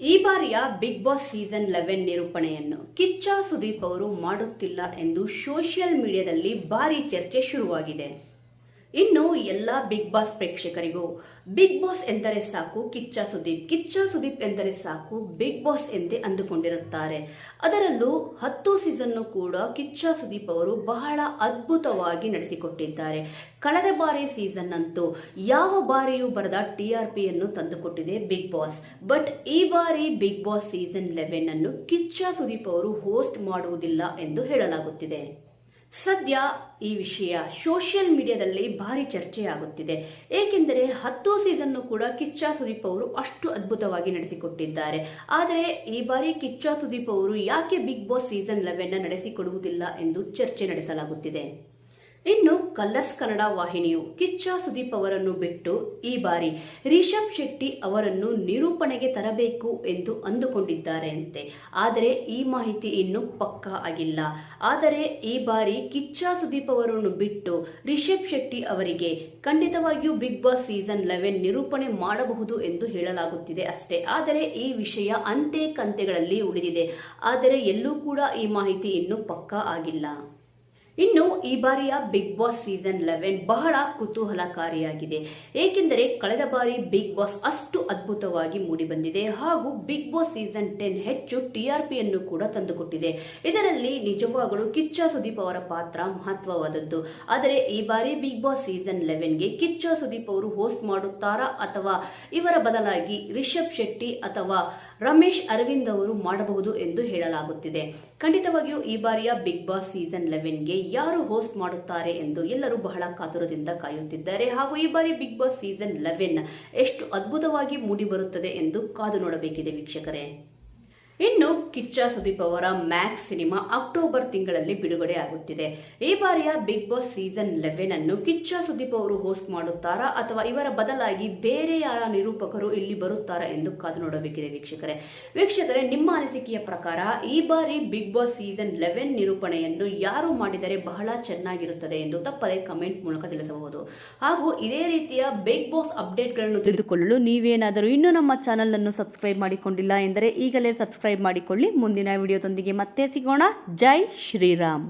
ಈ ಬಾರಿಯ big Boss season eleven ನಿರೂಪಣೆಯನ್ನು ಕಿಚ್ಚ ಸುದೀಪ್ ಅವರು ಮಾಡುತ್ತಿಲ್ಲ ಎಂದು ಸೋಷಿಯಲ್ ಮೀಡಿಯಾದಲ್ಲಿ ಭಾರಿ ಚರ್ಚೆ ಶುರುವಾಗಿದೆ. ಇನ್ನು ಎಲ್ಲ ಬಿಗ್ ಬಾಸ್ ಪ್ರೇಕ್ಷಕರಿಗೂ ಬಿಗ್ ಬಾಸ್ ಎಂದರೆ ಸಾಕು ಕಿಚ್ಚ ಸುದೀಪ್. ಕಿಚ್ಚ ಸುದೀಪ್ ಎಂದರೆ ಸಾಕು ಬಿಗ್ ಬಾಸ್ ಎಂದೇ ಅಂದುಕೊಂಡಿರುತ್ತಾರೆ. ಅದರಲ್ಲೂ ಹತ್ತು ಸೀಸನ್ನು ಕೂಡ ಕಿಚ್ಚ ಸುದೀಪ್ ಅವರು ಬಹಳ ಅದ್ಭುತವಾಗಿ ನಡೆಸಿಕೊಟ್ಟಿದ್ದಾರೆ. ಕಳೆದ ಬಾರಿ ಸೀಸನ್ ಅಂತೂ ಯಾವ ಬಾರಿಯೂ ಬರದ ಟಿ ಆರ್ ಪಿಯನ್ನು ತಂದುಕೊಟ್ಟಿದೆ ಬಿಗ್ ಬಾಸ್ ಬಟ್ ಈ ಬಾರಿ ಬಿಗ್ ಬಾಸ್ ಸೀಸನ್ ಲೆವೆನ್ ಅನ್ನು ಕಿಚ್ಚ ಸುದೀಪ್ ಅವರು ಹೋಸ್ಟ್ ಮಾಡುವುದಿಲ್ಲ ಎಂದು ಹೇಳಲಾಗುತ್ತಿದೆ. ಸದ್ಯ ಈ ವಿಷಯ ಸೋಷಿಯಲ್ ಮೀಡಿಯಾದಲ್ಲಿ ಭಾರಿ ಚರ್ಚೆಯಾಗುತ್ತಿದೆ. ಏಕೆಂದರೆ ಹತ್ತು ಸೀಸನ್ನು ಕೂಡ ಕಿಚ್ಚ ಸುದೀಪ್ ಅವರು ಅಷ್ಟು ಅದ್ಭುತವಾಗಿ ನಡೆಸಿಕೊಟ್ಟಿದ್ದಾರೆ. ಆದರೆ ಈ ಬಾರಿ ಕಿಚ್ಚ ಸುದೀಪ್ ಅವರು ಯಾಕೆ ಬಿಗ್ ಬಾಸ್ ಸೀಸನ್ ಲೆವೆನ್ ನಡೆಸಿಕೊಡುವುದಿಲ್ಲ ಎಂದು ಚರ್ಚೆ ನಡೆಸಲಾಗುತ್ತಿದೆ. ಇನ್ನು ಕಲರ್ಸ್ ಕನ್ನಡ ವಾಹಿನಿಯು ಕಿಚ್ಚ ಸುದೀಪ್ ಅವರನ್ನು ಬಿಟ್ಟು ಈ ಬಾರಿ ರಿಷಬ್ ಶೆಟ್ಟಿ ಅವರನ್ನು ನಿರೂಪಣೆಗೆ ತರಬೇಕು ಎಂದು ಅಂದುಕೊಂಡಿದ್ದಾರೆ ಅಂತೆ ಆದರೆ ಈ ಮಾಹಿತಿ ಇನ್ನು ಪಕ್ಕಾ ಆಗಿಲ್ಲ. ಆದರೆ ಈ ಬಾರಿ ಕಿಚ್ಚ ಸುದೀಪ್ ಅವರನ್ನು ಬಿಟ್ಟು ರಿಷಬ್ ಶೆಟ್ಟಿ ಅವರಿಗೆ ಖಂಡಿತವಾಗಿಯೂ ಬಿಗ್ ಬಾಸ್ ಸೀಸನ್ ಲೆವೆನ್ ನಿರೂಪಣೆ ಮಾಡಬಹುದು ಎಂದು ಹೇಳಲಾಗುತ್ತಿದೆ ಅಷ್ಟೇ. ಆದರೆ ಈ ವಿಷಯ ಅಂತೆ ಕಂತೆಗಳಲ್ಲಿ ಉಳಿದಿದೆ. ಆದರೆ ಎಲ್ಲೂ ಕೂಡ ಈ ಮಾಹಿತಿ ಇನ್ನೂ ಪಕ್ಕಾ ಆಗಿಲ್ಲ. ಇನ್ನು ಈ ಬಾರಿಯ ಬಿಗ್ ಬಾಸ್ ಸೀಸನ್ ಲೆವೆನ್ ಬಹಳ ಕುತೂಹಲಕಾರಿಯಾಗಿದೆ. ಏಕೆಂದರೆ ಕಳೆದ ಬಾರಿ ಬಿಗ್ ಬಾಸ್ ಅಷ್ಟು ಅದ್ಭುತವಾಗಿ ಮೂಡಿಬಂದಿದೆ ಹಾಗೂ ಬಿಗ್ ಬಾಸ್ ಸೀಸನ್ ಟೆನ್ ಹೆಚ್ಚು ಟಿಆರ್ಪಿಯನ್ನು ಕೂಡ ತಂದುಕೊಟ್ಟಿದೆ. ಇದರಲ್ಲಿ ನಿಜವಾಗಲೂ ಕಿಚ್ಚ ಸುದೀಪ್ ಅವರ ಪಾತ್ರ ಮಹತ್ವವಾದದ್ದು. ಆದರೆ ಈ ಬಾರಿ ಬಿಗ್ ಬಾಸ್ ಸೀಸನ್ ಲೆವೆನ್ಗೆ ಕಿಚ್ಚ ಸುದೀಪ್ ಅವರು ಹೋಸ್ಟ್ ಮಾಡುತ್ತಾರಾ ಅಥವಾ ಇವರ ಬದಲಾಗಿ ರಿಷಬ್ ಶೆಟ್ಟಿ ಅಥವಾ ರಮೇಶ್ ಅರವಿಂದ್ ಅವರು ಮಾಡಬಹುದು ಎಂದು ಹೇಳಲಾಗುತ್ತಿದೆ. ಖಂಡಿತವಾಗಿಯೂ ಈ ಬಾರಿಯ ಬಿಗ್ ಬಾಸ್ ಸೀಸನ್ ಲೆವೆನ್ಗೆ ಯಾರು ಹೋಸ್ಟ್ ಮಾಡುತ್ತಾರೆ ಎಂದು ಎಲ್ಲರೂ ಬಹಳ ಕಾತುರದಿಂದ ಕಾಯುತ್ತಿದ್ದಾರೆ. ಹಾಗೂ ಈ ಬಾರಿ ಬಿಗ್ ಬಾಸ್ ಸೀಸನ್ ಲೆವೆನ್ ಎಷ್ಟು ಅದ್ಭುತವಾಗಿ ಮೂಡಿಬರುತ್ತದೆ ಎಂದು ಕಾದು ನೋಡಬೇಕಿದೆ ವೀಕ್ಷಕರೇ. ಇನ್ನು ಕಿಚ್ಚ ಸುದೀಪ್ ಅವರ ಮ್ಯಾಕ್ಸ್ ಸಿನಿಮಾ ಅಕ್ಟೋಬರ್ ತಿಂಗಳಲ್ಲಿ ಬಿಡುಗಡೆ ಆಗುತ್ತಿದೆ ಈ ಬಾರಿಯ ಬಿಗ್ ಬಾಸ್ ಸೀಸನ್ ಲೆವೆನ್ ಅನ್ನು ಕಿಚ್ಚ ಸುದೀಪ್ ಅವರು ಹೋಸ್ಟ್ ಮಾಡುತ್ತಾರಾ ಅಥವಾ ಇವರ ಬದಲಾಗಿ ಬೇರೆ ಯಾರ ನಿರೂಪಕರು ಇಲ್ಲಿ ಬರುತ್ತಾರಾ ಎಂದು ಕಾದು ನೋಡಬೇಕಿದೆ ವೀಕ್ಷಕರೇ. ವೀಕ್ಷಕರೇ, ನಿಮ್ಮ ಅನಿಸಿಕೆಯ ಪ್ರಕಾರ ಈ ಬಾರಿ ಬಿಗ್ ಬಾಸ್ ಸೀಸನ್ ಲೆವೆನ್ ನಿರೂಪಣೆಯನ್ನು ಯಾರು ಮಾಡಿದರೆ ಬಹಳ ಚೆನ್ನಾಗಿರುತ್ತದೆ ಎಂದು ತಪ್ಪದೆ ಕಮೆಂಟ್ ಮೂಲಕ ತಿಳಿಸಬಹುದು. ಹಾಗೂ ಇದೇ ರೀತಿಯ ಬಿಗ್ ಬಾಸ್ ಅಪ್ಡೇಟ್ಗಳನ್ನು ತಿಳಿದುಕೊಳ್ಳಲು ನೀವೇನಾದರೂ ಇನ್ನೂ ನಮ್ಮ ಚಾನಲ್ ಅನ್ನು ಸಬ್ಸ್ಕ್ರೈಬ್ ಮಾಡಿಕೊಂಡಿಲ್ಲ ಎಂದರೆ ಈಗಲೇ ಸಬ್ಸ್ಕ್ರೈಬ್ ಮಾಡಿಕೊಳ್ಳಿ. ಮುಂದಿನ ವಿಡಿಯೋದೊಂದಿಗೆ ಮತ್ತೆ ಸಿಗೋಣ. ಜೈ ಶ್ರೀರಾಮ್.